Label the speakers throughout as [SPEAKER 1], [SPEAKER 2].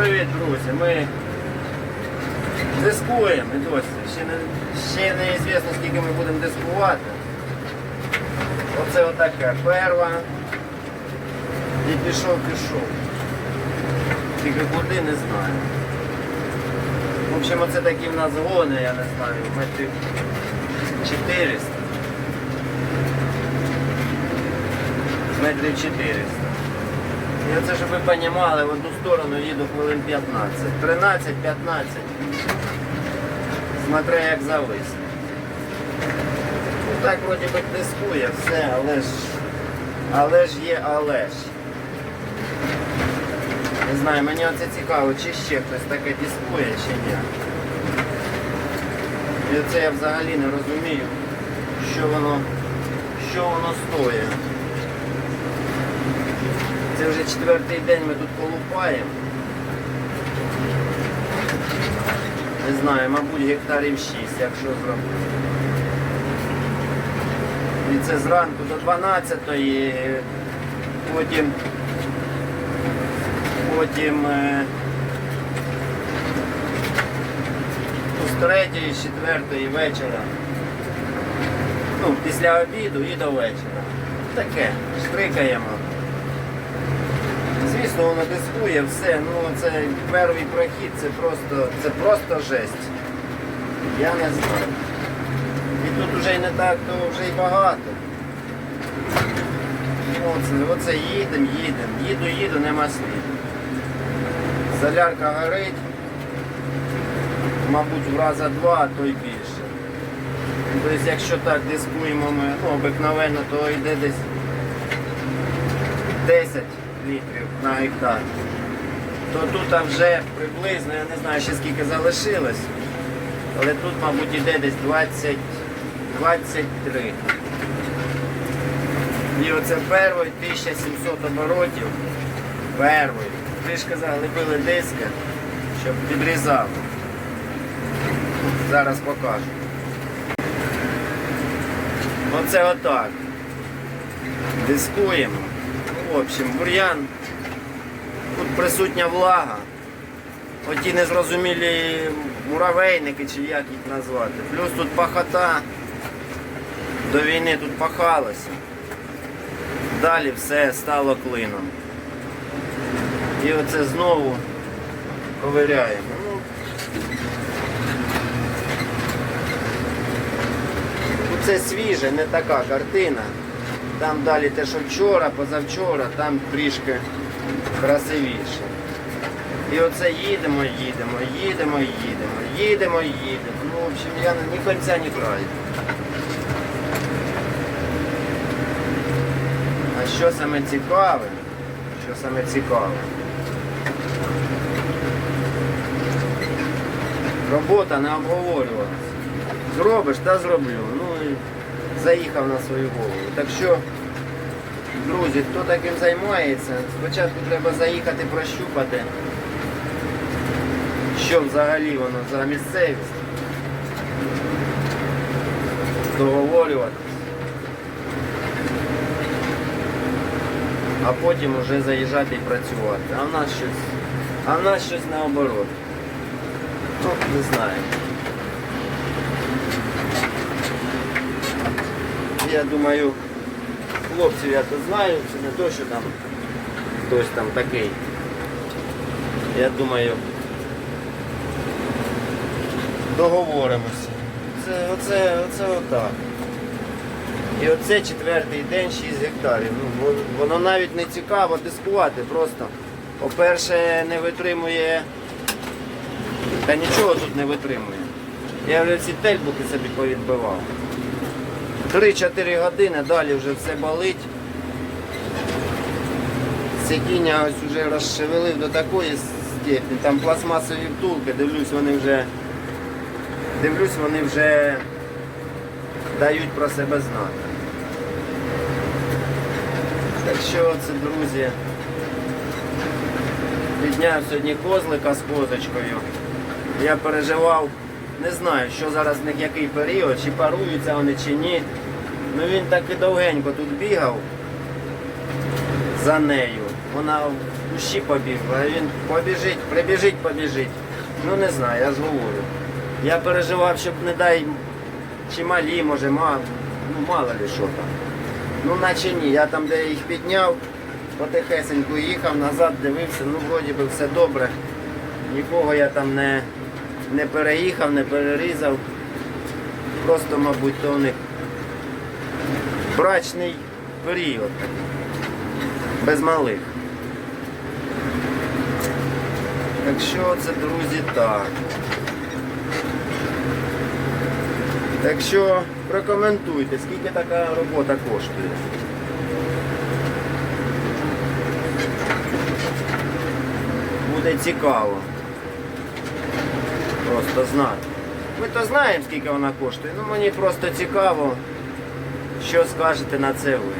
[SPEAKER 1] привіт, друзі. Ми дискуємо і досі. Ще не, ще неізвісно, скільки ми будемо дискувати. Оце отаке перва. І пішов, пішов. Тільки куди не знаю. В общем, оце такі в нас гони, я не знаю, метрів 400. Метрів 400. І оце, щоб ви розуміли, в одну сторону їду хвилин 15. 13-15. Смотри, як зависне. Ну так вроді би дискує все, але ж але ж є але ж. Не знаю, мені оце цікаво, чи ще хтось таке дискує, чи ні. І оце я взагалі не розумію, що воно, що воно стоїть. Це вже четвертий день ми тут колупаємо. Не знаю, мабуть, гектарів 6, якщо зробити. І це зранку до 12-ї, потім, потім е, з 3 з 4 вечора. Ну, після обіду і до вечора. Таке, штрикаємо. Звісно, воно дискує все, ну це перший прохід, це просто, це просто жесть. Я не знаю. І тут вже й не так, то вже й багато. Оце, оце їдемо, їдемо, їду, їду, нема сліду. Солярка горить, мабуть, в раза два, а то й більше. Тобто, якщо так дискуємо ми ну, обикновенно, то йде десь 10 літрів на гектар. То тут вже приблизно, я не знаю ще скільки залишилось, але тут, мабуть, йде десь 20, 23. І оце перший 1700 оборотів. Перший. Ви ж казали, били диски, щоб підрізав. Зараз покажу. Оце отак. Дискуємо. В общем, бур'ян. Тут присутня влага. Оті незрозумілі муравейники, чи як їх назвати. Плюс тут пахота. До війни тут пахалося. Далі все стало клином. І оце знову ковиряємо. Ну, Це свіже, не така картина. Там далі те, що вчора, позавчора, там трішки красивіше. І оце їдемо, їдемо, їдемо, їдемо, їдемо, їдемо. Ну, в общем, я ні кінця, ні краю. А що саме цікаве? Що саме цікаве? Робота не обговорювалася. Зробиш, та зроблю. Заїхав на свою голову. Так що, друзі, хто таким займається, спочатку треба заїхати прощупати, що взагалі воно за місцевість. Договорюватись. А потім вже заїжджати і працювати. А в нас щось, а в нас щось наоборот. Ну, не знаю. Я думаю, хлопців я то знаю, це не то, що там хтось там такий. Я думаю, договоримося. Це, оце, оце отак. І оце четвертий день 6 гектарів. Ну, воно навіть не цікаво дискувати просто. По-перше, не витримує. Та нічого тут не витримує. Я вже ці тельбуки собі повідбивав. 3-4 години, далі вже все болить. Сидіння ось вже розшевелив до такої степені. Там пластмасові втулки, дивлюсь, вони вже дивлюсь, вони вже дають про себе знати. Так що це, друзі, підняв сьогодні козлика з козочкою. Я переживав, не знаю, що зараз в них який період, чи паруються вони, чи ні. Ну він так і довгенько тут бігав за нею. Вона в Кущі побігли, а він побіжить, прибіжить, побіжить. Ну не знаю, я ж говорю. Я переживав, щоб не дай чи малі, може, мало, ну мало ли що там. Ну наче ні, я там, де їх підняв, потихесеньку їхав, назад дивився, ну вроді би все добре. Нікого я там не, не переїхав, не перерізав. Просто, мабуть, то у них брачний період. Без малих. Так що це, друзі, так. Так що прокоментуйте, скільки така робота коштує. Буде цікаво. Просто знати. Ми то знаємо, скільки вона коштує, ну мені просто цікаво, що скажете на це ви.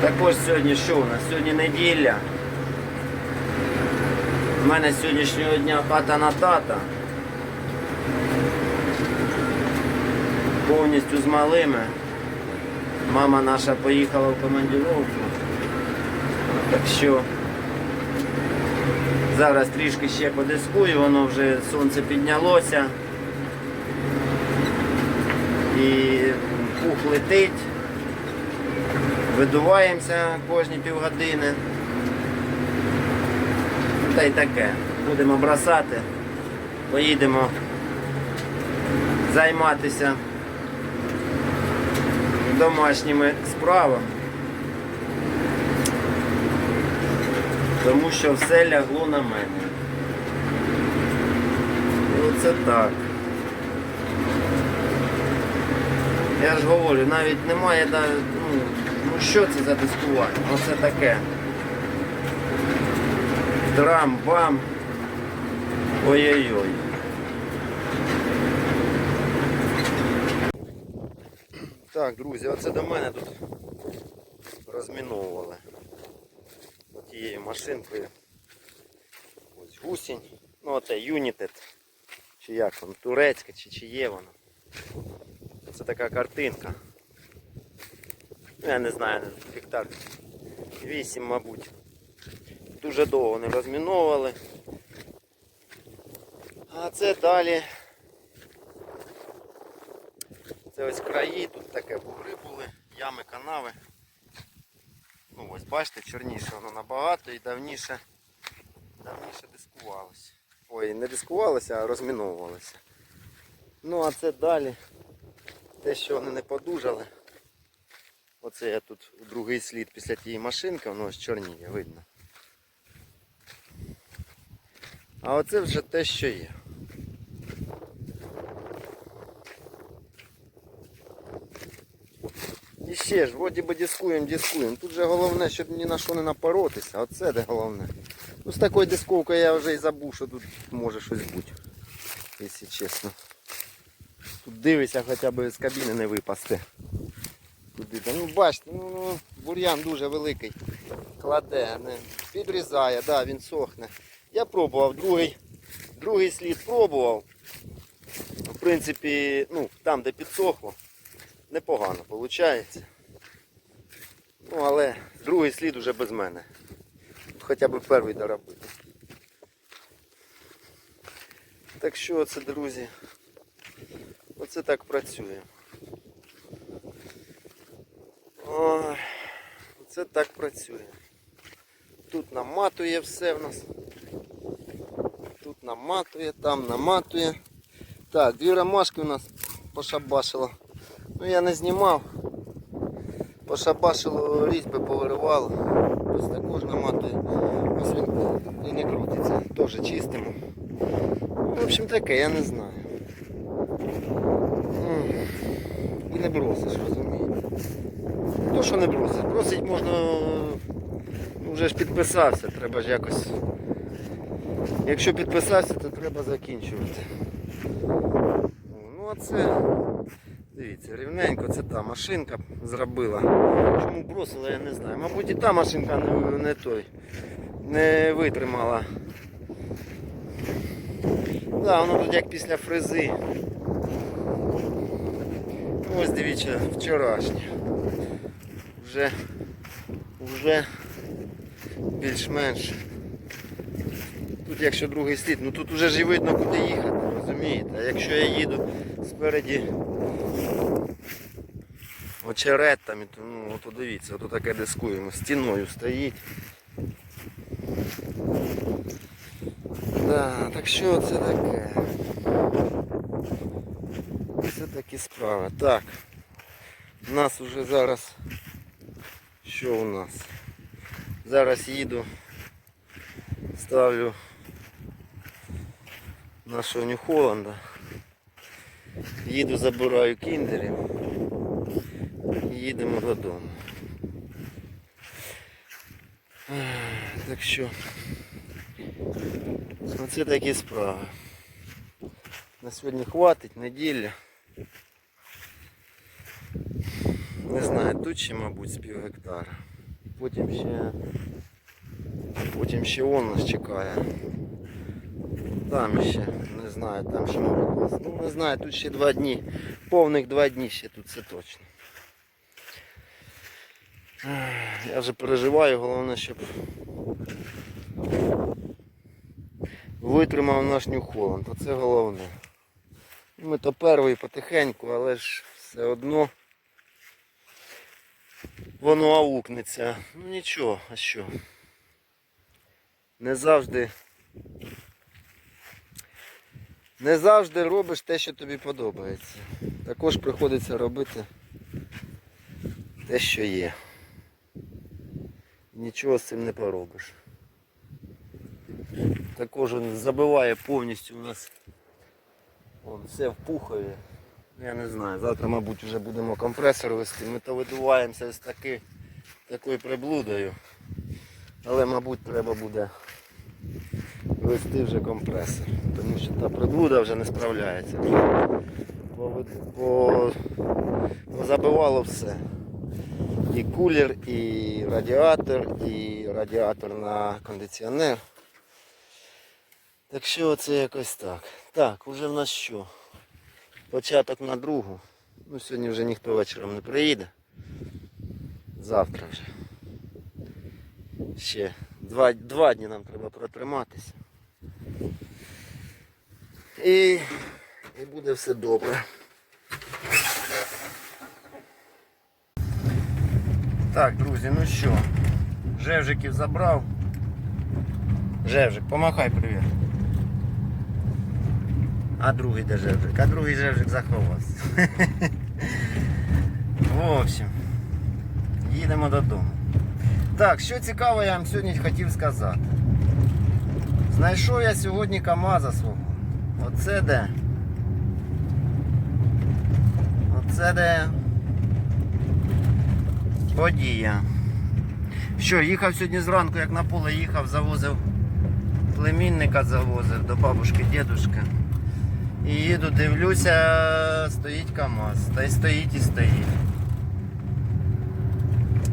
[SPEAKER 1] Також сьогодні що у нас? Сьогодні неділя. У мене сьогоднішнього дня хата на тата. Повністю з малими. Мама наша поїхала в командировку. Так що зараз трішки ще подискую, воно вже сонце піднялося. І пух летить. Видуваємося кожні півгодини. Та й таке. Будемо бросати, поїдемо займатися домашніми справами. Тому що все лягло на мене. Оце так. Я ж говорю, навіть немає, да, ну, ну що це за дискування? Оце таке. Трам-бам. Ой-ой-ой. Так, друзі, оце до мене тут розміновували тією машинкою. Ось гусінь. Ну оце Юнітед. Чи як воно, турецька, чи чи є воно. Це така картинка. Я не знаю, гектар 8, мабуть. Дуже довго не розміновували. А це далі. Це ось краї, тут таке бугри були, ями, канави. Ну ось бачите, чорніше воно набагато і давніше, давніше дискувалося. Ой, не дискувалося, а розміновувалося. Ну а це далі. Те, що вони не подужали. Оце я тут другий слід після тієї машинки, воно ось чорніє, видно. А оце вже те, що є. І ж, вроді би дискуємо, дискуємо. Тут же головне, щоб ні на що не напоротися. Оце де головне. Ну з такою дисковкою я вже і забув, що тут може щось бути. Якщо чесно. Тут дивися хоча б з кабіни не випасти. Туди. Ну бачите, ну, ну бур'ян дуже великий. Кладе, не, підрізає, да, він сохне. Я пробував другий, другий слід пробував. В принципі, ну, там де підсохло, непогано виходить. Ну, але другий слід уже без мене. Хоча б перший доробити. Так що це, друзі, оце так працює. Ой, це так працює. Тут наматує все в нас. Тут наматує, там наматує. Так, дві ромашки у нас пошабашило. Ну я не знімав. Пошабашило різьби повиривало. Ось також наматує. Ось він і не крутиться. Теж чистимо. В общем таке, я не знаю. І не бросиш, розумієте. То що не бросиш? Бросить можна. ну, Вже ж підписався, треба ж якось. Якщо підписався, то треба закінчувати. Ну а це, дивіться, рівненько це та машинка зробила. Чому бросила, я не знаю. Мабуть і та машинка не, не той, не витримала. Да, воно тут як після фрези. Ось дивіться, вчорашнє. Вже вже більш-менш. Тут якщо другий слід, ну тут вже ж видно куди їхати, розумієте? А якщо я їду спереді очеретами, то ну от подивіться, от таке дискуємо, стіною стоїть. Да, так що це таке? Це такі справи. Так. У нас уже зараз. Що у нас? Зараз їду. Ставлю нашого Нью-Холланда. Їду, забираю кіндерів. І їдемо додому. Ех, Так що оце такі справи. На сьогодні хватить, неділя. Не знаю, тут ще, мабуть, з пів гектара. Потім ще. Потім ще он нас чекає. Там ще, не знаю, там ще може. Ну не знаю, тут ще два дні. Повних два дні ще тут це точно. Я вже переживаю, головне, щоб витримав наш Нью-Холланд. Оце головне. Ми то перший потихеньку, але ж все одно воно аукнеться. Ну нічого, а що? Не завжди. Не завжди робиш те, що тобі подобається. Також приходиться робити те, що є. Нічого з цим не поробиш. Також він забиває повністю у нас Вон, все в пухові. Я не знаю, завтра, мабуть, вже будемо компресор вести. Ми то видуваємося з таки, такою приблудою. Але, мабуть, треба буде вести вже компресор. Тому що та приблуда вже не справляється. Бо, бо, бо забивало все. І кулер, і радіатор, і радіатор на кондиціонер. Так що це якось так. Так, уже в нас що? Початок на другу. Ну сьогодні вже ніхто вечором не приїде. Завтра вже. Ще два, два дні нам треба протриматися. І, і буде все добре. Так, друзі, ну що, Жевжиків забрав. Жевжик, помахай привіт. А другий де Жевжик? А другий Жевжик заховався. В общем, їдемо додому. Так, що цікаво, я вам сьогодні хотів сказати. Знайшов я сьогодні КАМАЗа свого. Оце де. Оце де. Подія. Що, їхав сьогодні зранку, як на поле їхав, завозив племінника завозив до бабушки, дідушки. І їду, дивлюся, стоїть КАМАЗ. Та й стоїть і стоїть.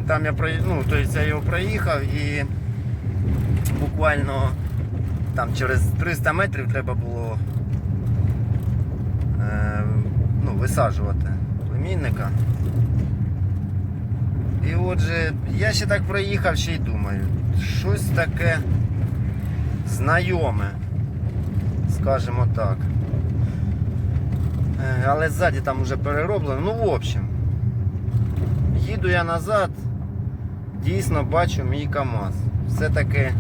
[SPEAKER 1] Там я про- ну, тобто я його проїхав і буквально там через 300 метрів треба було е, ну, висаджувати племінника. І отже, я ще так проїхав, ще й думаю, щось таке знайоме, скажімо так. Е, Але ззаді там вже перероблено. Ну, в общем, їду я назад, дійсно бачу мій КАМАЗ. Все-таки,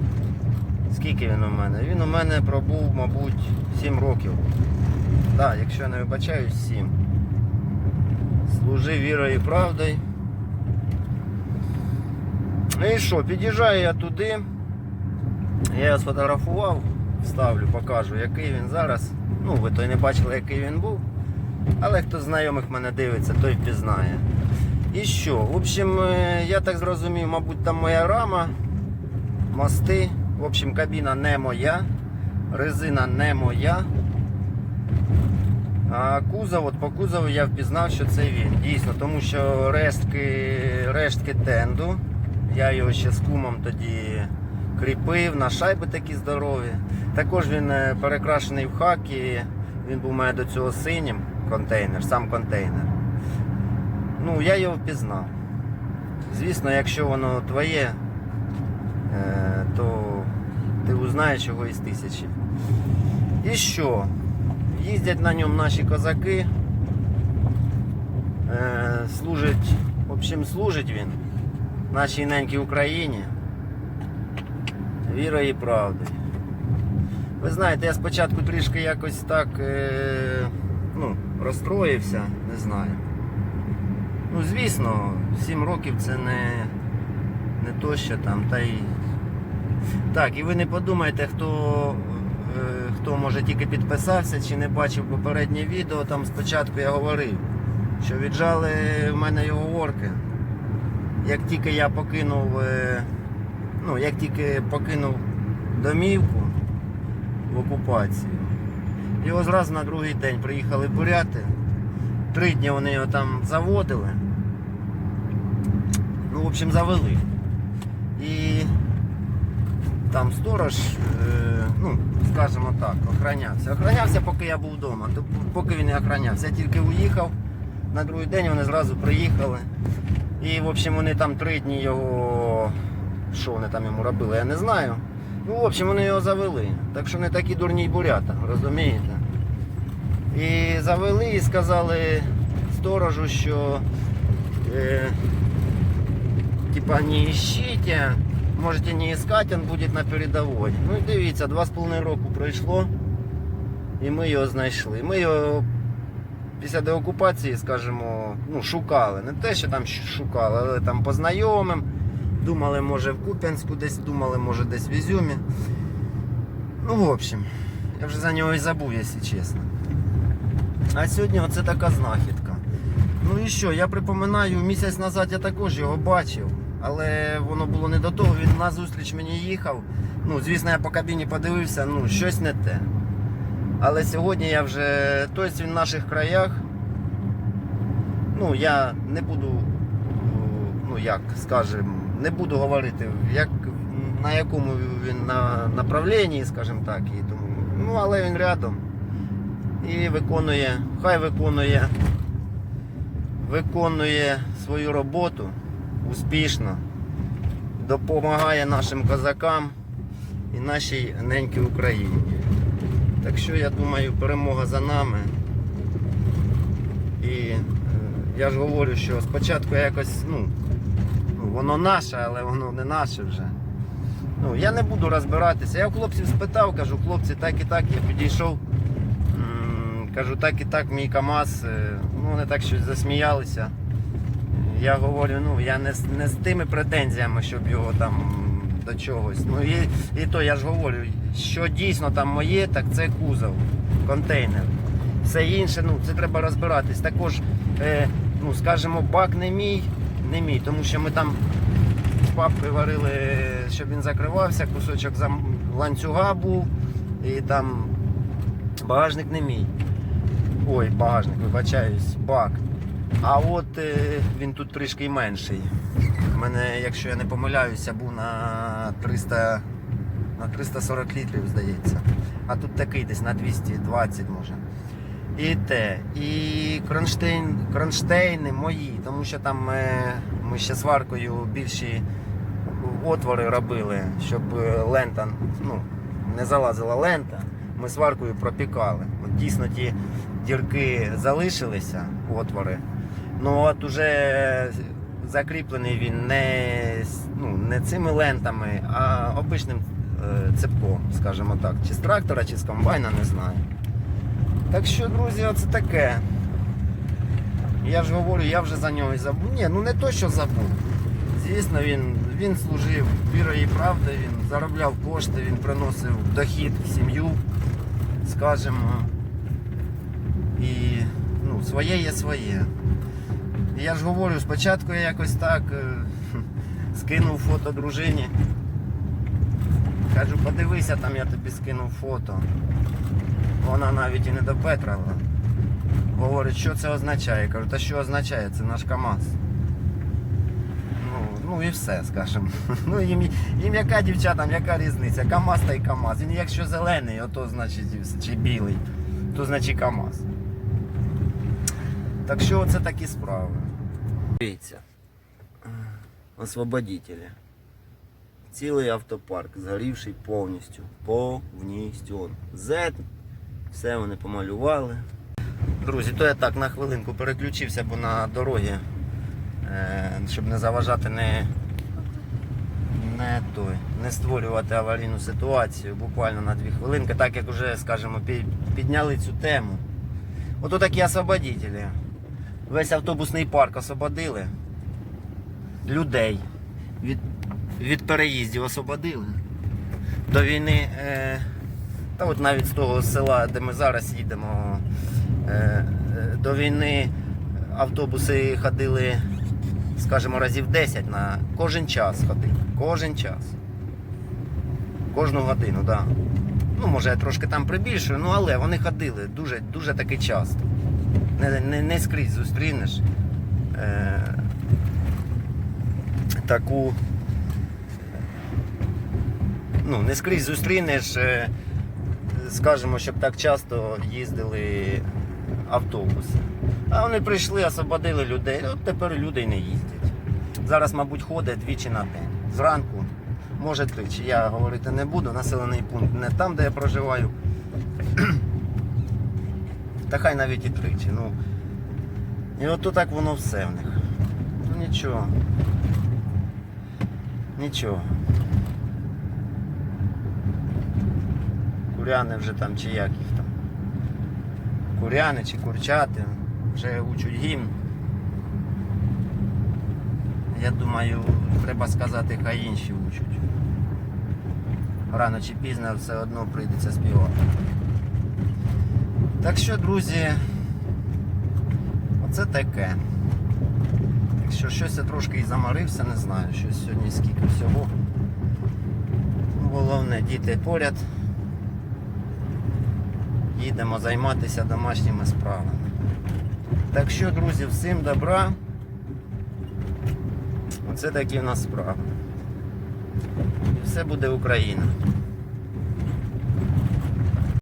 [SPEAKER 1] скільки він у мене? Він у мене пробув, мабуть, 7 років. Так, якщо я не вибачаюсь, 7. Служив вірою і правдою. Ну і що, під'їжджаю я туди. Я його сфотографував, вставлю, покажу, який він зараз. Ну, ви то й не бачили, який він був. Але хто з знайомих мене дивиться, той впізнає. І що? В общем, е, я так зрозумів, мабуть, там моя рама, мости. В общем, кабіна не моя, резина не моя. А кузов, от по кузову я впізнав, що це він. Дійсно, тому що рештки, рештки тенду. Я його ще з кумом тоді кріпив, на шайби такі здорові. Також він е, перекрашений в хакі. Він був мене до цього синім контейнер, сам контейнер. Ну, я його впізнав. Звісно, якщо воно твоє, е, то ти узнаєш його із тисячі. І що? Їздять на ньому наші козаки. Е, служить, в общем, служить він нашій ненькій Україні. Вірою і правдою. Ви знаєте, я спочатку трішки якось так е, ну, розстроївся, не знаю. Ну, звісно, 7 років це не, не то, що там, та й. Так, і ви не подумайте, хто, е, хто може тільки підписався чи не бачив попереднє відео, там спочатку я говорив, що віджали в мене його орки. Як тільки я покинув, е, ну, як тільки покинув домівку в окупацію, його зразу на другий день приїхали буряти. Три дні вони його там заводили. Ну, в общем, завели. І там сторож, е, ну, скажімо так, охранявся. Охранявся, поки я був вдома, поки він не охранявся. Я тільки уїхав, на другий день вони зразу приїхали. І, в общем, вони там три дні його. Що вони там йому робили, я не знаю. Ну, в общем, вони його завели. Так що не такі дурні бурята, розумієте? І завели і сказали сторожу, що е, типа не ищите, можете не искать, он будет на передовой. Ну і дивіться, два з половиною року пройшло, і ми його знайшли. Ми його після деокупації, скажімо, ну, шукали. Не те, що там шукали, але там по знайомим. Думали, може в Куп'янську десь, думали, може десь в Ізюмі. Ну, в общем, я вже за нього і забув, якщо чесно. А сьогодні оце така знахідка. Ну і що, я припоминаю, місяць назад я також його бачив, але воно було не до того, він на зустріч мені їхав. Ну, звісно, я по кабіні подивився, ну, щось не те. Але сьогодні я вже, він в наших краях. Ну, я не буду, ну як скажем, не буду говорити, як, на якому він на направленні, скажімо так, і тому. Ну, але він рядом і виконує, хай виконує, виконує свою роботу успішно, допомагає нашим козакам і нашій ненькій Україні. Так що я думаю, перемога за нами. І е, я ж говорю, що спочатку якось, ну, ну, воно наше, але воно не наше вже. Ну, я не буду розбиратися. Я у хлопців спитав, кажу, хлопці, так і так, я підійшов. Кажу, так і так, мій КАМАЗ, е, ну вони так щось засміялися. Я говорю, ну я не, не з тими претензіями, щоб його там до чогось. Ну і, і то я ж говорю, що дійсно там моє, так це кузов, контейнер. Все інше, ну це треба розбиратись. Також, е, ну скажімо, бак не мій, не мій, тому що ми там з папкою варили, щоб він закривався, кусочок зам- ланцюга був, і там багажник не мій. Ой, багажник, вибачаюсь, бак. А от е, він тут трішки менший. Мене, якщо я не помиляюся, був на 300, на 340 літрів, здається. А тут такий десь на 220 може. І те. І кронштейн, кронштейни мої, тому що там е, ми ще сваркою більші отвори робили, щоб е, лента ну, не залазила лента. Ми сваркою пропікали. От дійсно ті дірки залишилися, отвори. Ну от уже закріплений він не, ну, не цими лентами, а обичним е, цепком, скажімо так. Чи з трактора, чи з комбайна, не знаю. Так що, друзі, оце таке. Я ж говорю, я вже за нього і забув. Ні, ну не то, що забув. Звісно, він, він служив вірою і правдою, він заробляв кошти, він приносив дохід в сім'ю, скажімо. І ну, своє є своє. Я ж говорю, спочатку я якось так е, скинув фото дружині. Кажу, подивися, там я тобі скинув фото. Вона навіть і не допетрала. Говорить, що це означає? Кажу, та що означає? Це наш КАМАЗ. Ну, ну і все, скажімо. Ну їм, їм яка дівчатам, яка різниця? КАМАЗ та й КАМАЗ. Він якщо зелений, ото значить чи білий, то значить КАМАЗ. Так що це такі справи. Дивіться. освободителі. Цілий автопарк, згорівший повністю. Повністю. Z. Все вони помалювали. Друзі, то я так на хвилинку переключився, бо на дорогі, е, щоб не заважати не, не, той, не створювати аварійну ситуацію буквально на дві хвилинки, так як вже, скажімо, пі- підняли цю тему. Ото такі освободителі. Весь автобусний парк освободили. Людей від, від переїздів освободили. До війни, е, та от навіть з того села, де ми зараз їдемо, е, е, до війни автобуси ходили, скажімо, разів 10 на кожен час ходили. Кожен час. Кожну годину, так. Да. Ну, може, я трошки там прибільшую, ну але вони ходили дуже, дуже таки часто. Не, не, не скрізь зустрінеш е, таку. Ну, не скрізь зустрінеш, е, скажімо, щоб так часто їздили автобуси. А вони прийшли, освободили людей. От тепер люди не їздять. Зараз, мабуть, ходить двічі на день. Зранку, може тричі. Я говорити не буду. Населений пункт не там, де я проживаю. Та хай навіть і тричі. Ну, і от так воно все в них. Ну нічого. Нічого. Куряни вже там чи як їх там. Куряни чи курчати вже учуть гімн. Я думаю, треба сказати, хай інші учуть. Рано чи пізно все одно прийдеться співати. Так що, друзі, оце таке. Якщо щось я трошки і замарився, не знаю, що сьогодні скільки всього. Ну, Головне, діти поряд. Їдемо займатися домашніми справами. Так що, друзі, всім добра. Оце такі в нас справи. І все буде Україна.